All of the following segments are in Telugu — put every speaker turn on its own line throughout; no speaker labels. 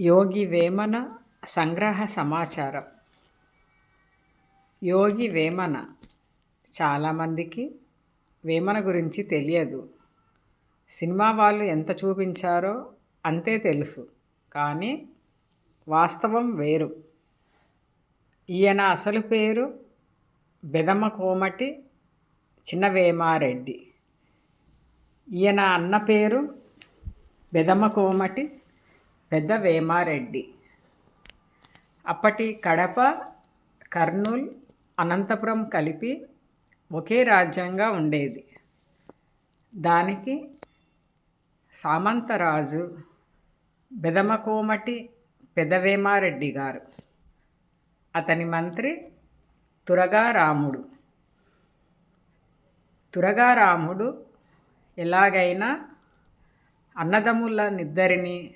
యోగి వేమన సంగ్రహ సమాచారం. యోగి వేమన చాలామందికి వేమన గురించి తెలియదు. సినిమా వాళ్ళు ఎంత చూపించారో అంతే తెలుసు. కానీ వాస్తవం వేరు. ఈయన అసలు పేరు బెదమ కోమటి చిన్నవేమారెడ్డి. ఈయన అన్న పేరు బెదమ కోమటి పెద్ద వేమారెడ్డి. అప్పటి కడప కర్నూల్ అనంతపురం కలిపి ఒకే రాజ్యంగా ఉండేది. దానికి సామంతరాజు బెదమకోమటి పెదవేమారెడ్డి గారు. అతని మంత్రి తురగారాముడు. తురగారాముడు ఎలాగైనా అన్నదమ్ములనిద్దరిని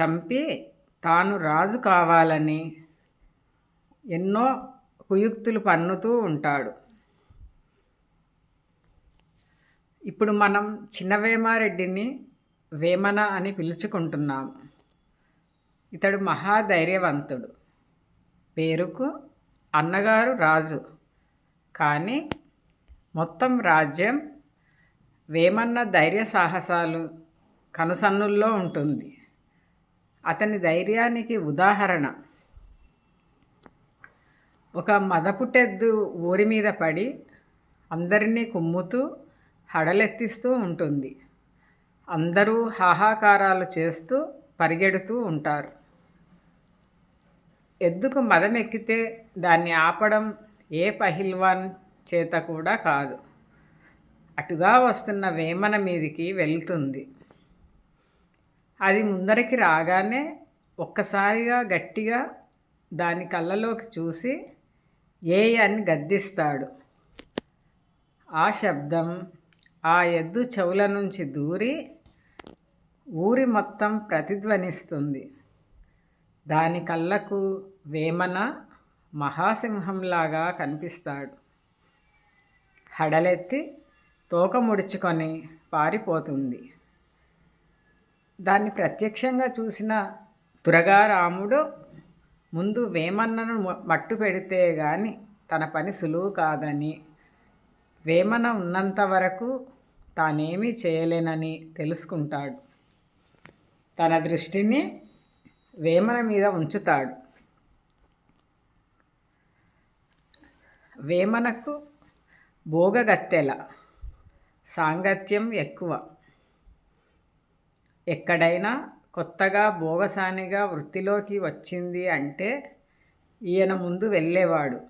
చంపి తాను రాజు కావాలని ఎన్నో కుయుక్తులు పన్నుతూ ఉంటాడు. ఇప్పుడు మనం చిన్నవేమారెడ్డిని వేమన అని పిలుచుకుంటున్నాము ఇతడు మహాధైర్యవంతుడు. పేరుకు అన్నగారు రాజు. కానీ మొత్తం రాజ్యం వేమన్న ధైర్య సాహసాలు కనుసన్నుల్లో ఉంటుంది. అతని ధైర్యానికి ఉదాహరణ. ఒక మదపుటెద్దు ఊరి మీద పడి అందరినీ కుమ్ముతూ హడలెత్తిస్తూ ఉంటుంది. అందరూ హాహాకారాలు చేస్తూ పరిగెడుతూ ఉంటారు. ఎద్దుకు మదం ఎక్కితే దాన్ని ఆపడం ఏ పహిల్వాన్ చేత కూడా కాదు. అటుగా వస్తున్న వేమన మీదికి వెళ్తుంది. అది ముందరికి రాగానే ఒక్కసారిగా గట్టిగా దాని కళ్ళలోకి చూసి ఏ అని గద్దిస్తాడు. ఆ శబ్దం ఆ ఎద్దు చెవుల నుంచి దూరి ఊరి మొత్తం ప్రతిధ్వనిస్తుంది. దాని కళ్ళకు వేమన మహాసింహంలాగా కనిపిస్తాడు. హడలెత్తి తోక ముడుచుకొని పారిపోతుంది. దాన్ని ప్రత్యక్షంగా చూసిన తురగా రాముడు ముందు వేమన్నను మట్టు పెడితే గాని తన పని సులువు కాదని వేమన ఉన్నంత వరకు తానేమీ చేయలేనని తెలుసుకుంటాడు. తన దృష్టిని వేమన మీద ఉంచుతాడు. వేమనకు భోగగత్తెల సాంగత్యం ఎక్కువ. ఎక్కడైనా కొత్తగా భోగసానిగా వృత్తిలోకి వచ్చింది అంటే ఈయన ముందు వెళ్ళేవాడు.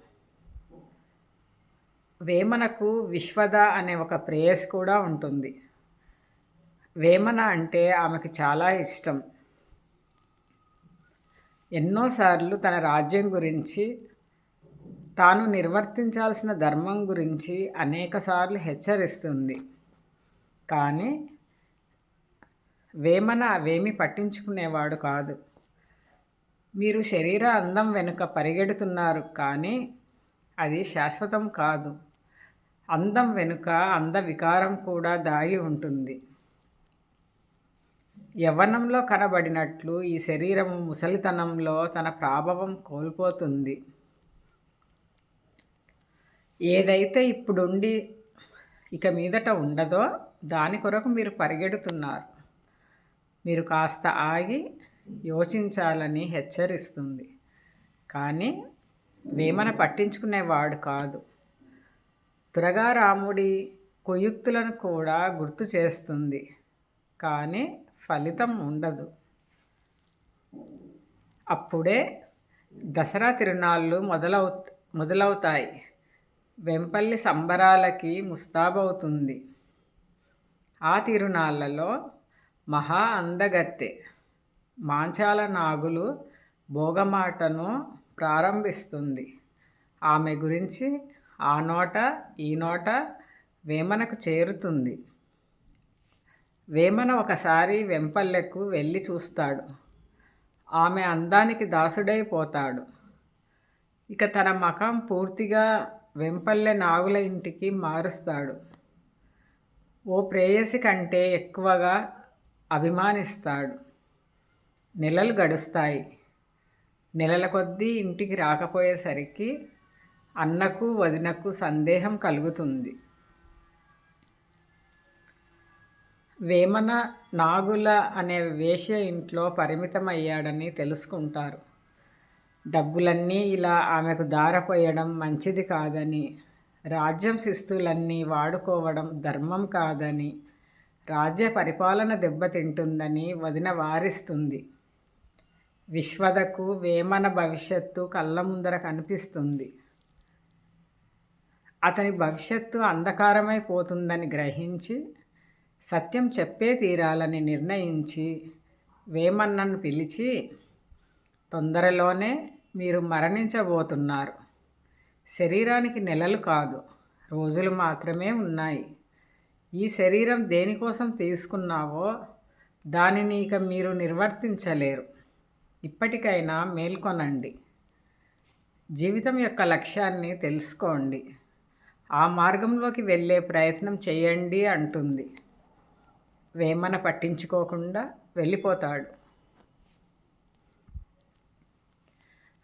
వేమనకు విశ్వద అనే ఒక ప్రేయస్ కూడా ఉంటుంది. వేమన అంటే ఆమెకు చాలా ఇష్టం. ఎన్నోసార్లు తన రాజ్యం గురించి తాను నిర్వర్తించాల్సిన ధర్మం గురించి అనేకసార్లు హెచ్చరిస్తుంది. కానీ వేమన అవేమి పట్టించుకునేవాడు కాదు. మీరు శరీర అందం వెనుక పరిగెడుతున్నారు కానీ అది శాశ్వతం కాదు. అందం వెనుక అంద వికారం కూడా దాగి ఉంటుంది. యవ్వనంలో కనబడినట్లు ఈ శరీరము ముసలితనంలో తన ప్రాభవం కోల్పోతుంది. ఏదైతే ఇప్పుడుండి ఇక మీదట ఉండదో దాని కొరకు మీరు పరిగెడుతున్నారు. మీరు కాస్త ఆగి యోచించాలని హెచ్చరిస్తుంది. కానీ వేమన పట్టించుకునేవాడు కాదు. త్వరగా రాముడి కుయుక్తులను కూడా గుర్తు చేస్తుంది. కానీ ఫలితం ఉండదు. అప్పుడే దసరా తిరునాళ్ళు మొదలవు మొదలవుతాయి. వెంపల్లి సంబరాలకి ముస్తాబవుతుంది. ఆ తిరునాళ్ళలో మహా అందగత్తె. మాంచాల నాగులు భోగమాటను ప్రారంభిస్తుంది. ఆమె గురించి ఆ నోట ఈ నోట వేమనకు చేరుతుంది. వేమన ఒకసారి వెంపల్లెకు వెళ్ళి చూస్తాడు. ఆమె అందానికి దాసుడైపోతాడు ఇక తన మకం పూర్తిగా వెంపల్లె నాగుల ఇంటికి మారుస్తాడు. ఓ ప్రేయసి కంటే ఎక్కువగా అభిమానిస్తాడు. నెలలు గడుస్తాయి. నెలల కొద్దీ ఇంటికి రాకపోయేసరికి అన్నకు వదినకు సందేహం కలుగుతుంది. వేమన నాగుల అనే వేశ్య ఇంట్లో పరిమితమయ్యాడని తెలుసుకుంటారు. డబ్బులన్నీ ఇలా ఆమెకు దారపోయడం మంచిది కాదని రాజ్యం శిస్తులన్నీ వాడుకోవడం ధర్మం కాదని రాజ్య పరిపాలన దెబ్బతింటుందని వదిన వారిస్తుంది. విశ్వదకు వేమన భవిష్యత్తు కళ్ళ ముందర కనిపిస్తుంది. అతని భవిష్యత్తు అంధకారమైపోతుందని గ్రహించి సత్యం చెప్పే తీరాలని నిర్ణయించి వేమన్నను పిలిచి తొందరలోనే మీరు మరణించబోతున్నారు. శరీరానికి నెలలు కాదు రోజులు మాత్రమే ఉన్నాయి. ఈ శరీరం దేనికోసం తీసుకున్నావో దానిని ఇక మీరు నిర్వర్తించలేరు. ఇప్పటికైనా మేల్కొనండి. జీవితం యొక్క లక్ష్యాన్ని తెలుసుకోండి. ఆ మార్గంలోకి వెళ్ళే ప్రయత్నం చేయండి అంటుంది. వేమన పట్టించుకోకుండా వెళ్ళిపోతాడు.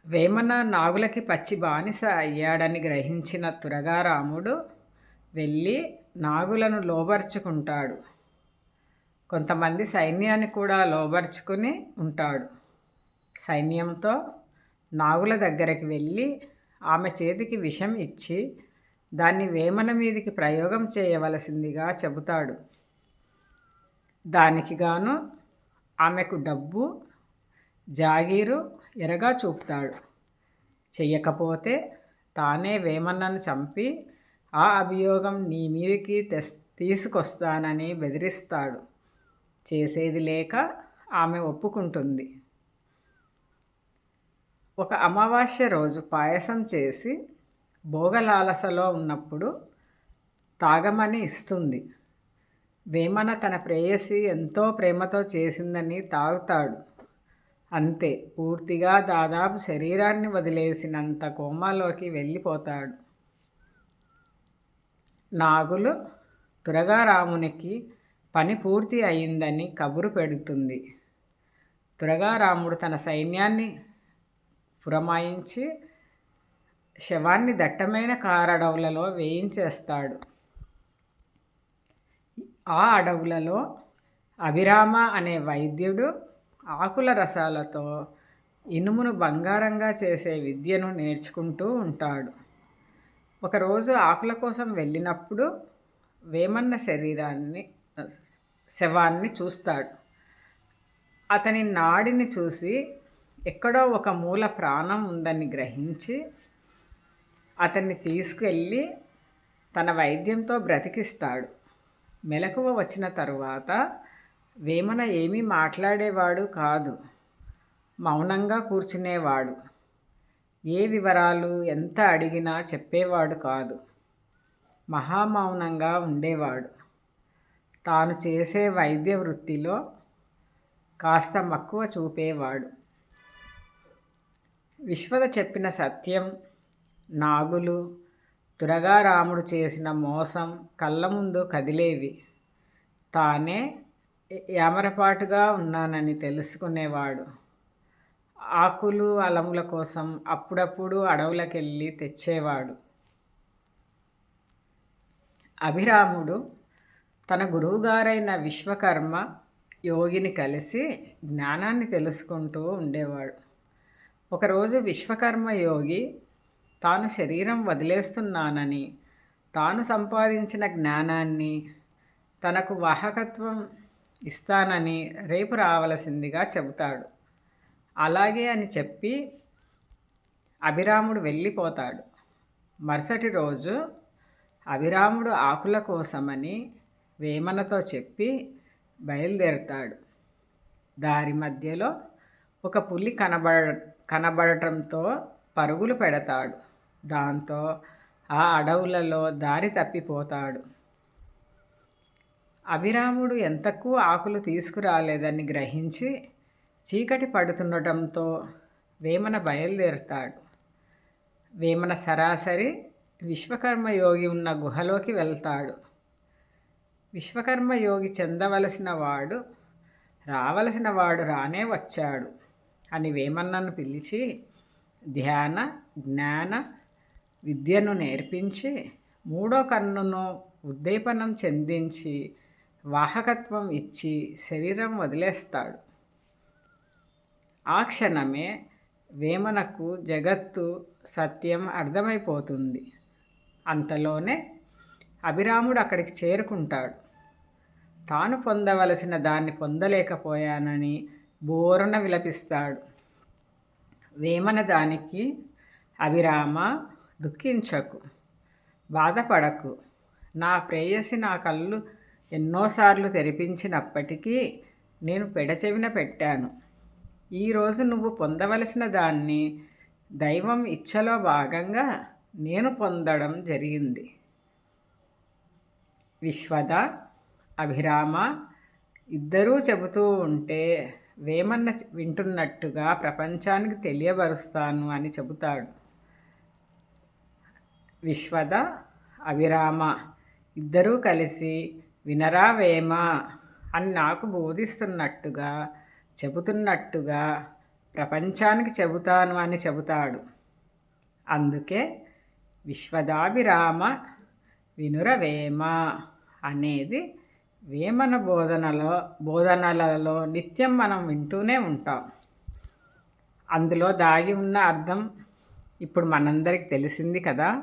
వేమన నాగులకి పచ్చి బానిస అయ్యాడని గ్రహించిన తురగారాముడు వెళ్ళి నాగులను లోబర్చుకుంటాడు. కొంతమంది సైన్యాన్ని కూడా లోబర్చుకుని ఉంటాడు. సైన్యంతో నాగుల దగ్గరికి వెళ్ళి ఆమె చేతికి విషం ఇచ్చి దాన్ని వేమన మీదికి ప్రయోగం చేయవలసిందిగా చెబుతాడు. దానికి గాను ఆమెకు డబ్బు జాగీరు ఎరగా చూపుతాడు చెయ్యకపోతే తానే వేమన్నను చంపి ఆ అభియోగం నీ మీదికి తెస్ తీసుకొస్తానని బెదిరిస్తాడు. చేసేది లేక ఆమె ఒప్పుకుంటుంది. ఒక అమావాస్య రోజు పాయసం చేసి భోగలాలసలో ఉన్నప్పుడు తాగమని ఇస్తుంది. వేమన తన ప్రేయసి ఎంతో ప్రేమతో చేసిందని తాగుతాడు. అంతే పూర్తిగా దాదాపు శరీరాన్ని వదిలేసినంత కోమాలోకి వెళ్ళిపోతాడు. నాగులు తురగారామునికి పని పూర్తి అయిందని కబురు పెడుతుంది. తురగారాముడు తన సైన్యాన్ని పురమాయించి శవాన్ని దట్టమైన కారడవులలో వేయించేస్తాడు. ఆ అడవులలో అభిరామ అనే వైద్యుడు ఆకుల రసాలతో ఇనుమును బంగారంగా చేసే విద్యను నేర్చుకుంటూ ఉంటాడు. ఒకరోజు ఆకుల కోసం వెళ్ళినప్పుడు వేమన్న శరీరాన్ని శవాన్ని చూస్తాడు. అతని నాడిని చూసి ఎక్కడో ఒక మూల ప్రాణం ఉందని గ్రహించి అతన్ని తీసుకెళ్ళి తన వైద్యంతో బ్రతికిస్తాడు. మెలకువ వచ్చిన తరువాత వేమన ఏమీ మాట్లాడేవాడు కాదు. మౌనంగా కూర్చునేవాడు. ఏ వివరాలు ఎంత అడిగినా చెప్పేవాడు కాదు. మహామౌనంగా ఉండేవాడు. తాను చేసే వైద్య వృత్తిలో కాస్త మక్కువ చూపేవాడు. విశ్వద చెప్పిన సత్యం నాగులు దురగారాముడు చేసిన మోసం కళ్ళ ముందు కదిలేవి. తానే యామరపాటుగా ఉన్నానని తెలుసుకునేవాడు. ఆకులు అలముల కోసం అప్పుడప్పుడు అడవులకెళ్ళి తెచ్చేవాడు. అభిరాముడు తన గురువుగారైన విశ్వకర్మ యోగిని కలిసి జ్ఞానాన్ని తెలుసుకుంటూ ఉండేవాడు. ఒకరోజు విశ్వకర్మ యోగి తాను శరీరం వదిలేస్తున్నానని తాను సంపాదించిన జ్ఞానాన్ని తనకు వాహకత్వం ఇస్తానని రేపు రావలసిందిగా చెబుతాడు. అలాగే అని చెప్పి అభిరాముడు వెళ్ళిపోతాడు. మరుసటి రోజు అభిరాముడు ఆకుల కోసమని వేమనతో చెప్పి బయలుదేరుతాడు. దారి మధ్యలో ఒక పులి కనబడ కనబడటంతో పరుగులు పెడతాడు. దాంతో ఆ అడవులలో దారి తప్పిపోతాడు. అభిరాముడు ఎంతకు ఆకులు తీసుకురాలేదని గ్రహించి చీకటి పడుతుండటంతో వేమన బయలుదేరుతాడు. వేమన సరాసరి విశ్వకర్మ యోగి ఉన్న గుహలోకి వెళ్తాడు. విశ్వకర్మ యోగి చెందవలసిన వాడు రావలసిన వాడు రానే వచ్చాడు అని వేమన్నను పిలిచి ధ్యాన జ్ఞాన విద్యను నేర్పించి మూడో కన్నును ఉద్దీపనం చెందించి వాహకత్వం ఇచ్చి శరీరం వదిలేస్తాడు. ఆ క్షణమే వేమనకు జగత్తు సత్యం అర్థమైపోతుంది. అంతలోనే అభిరాముడు అక్కడికి చేరుకుంటాడు. తాను పొందవలసిన దాన్ని పొందలేకపోయానని బోరన విలపిస్తాడు. వేమన దానికి అభిరామ దుఃఖించకు. బాధపడకు. నా ప్రేయసి నా కళ్ళు ఎన్నోసార్లు తెరిపించినప్పటికీ నేను పెడచెవిన పెట్టాను. ఈరోజు నువ్వు పొందవలసిన దాన్ని దైవం ఇచ్చలో భాగంగా నేను పొందడం జరిగింది. విశ్వద అభిరామ ఇద్దరూ చెబుతూ ఉంటే వేమన్న వింటున్నట్టుగా ప్రపంచానికి తెలియబరుస్తాను అని చెబుతాడు. విశ్వద అభిరామ ఇద్దరూ కలిసి వినరా వేమ అని నాకు బోధిస్తున్నట్టుగా చెబుతున్నట్టుగా ప్రపంచానికి చెబుతాను అని చెబుతాడు. అందుకే విశ్వదాభిరామ వినురవేమ అనేది వేమన బోధనలో బోధనలలో నిత్యం మనం వింటూనే ఉంటాం. అందులో దాగి ఉన్న అర్థం ఇప్పుడు మనందరికి తెలిసింది కదా.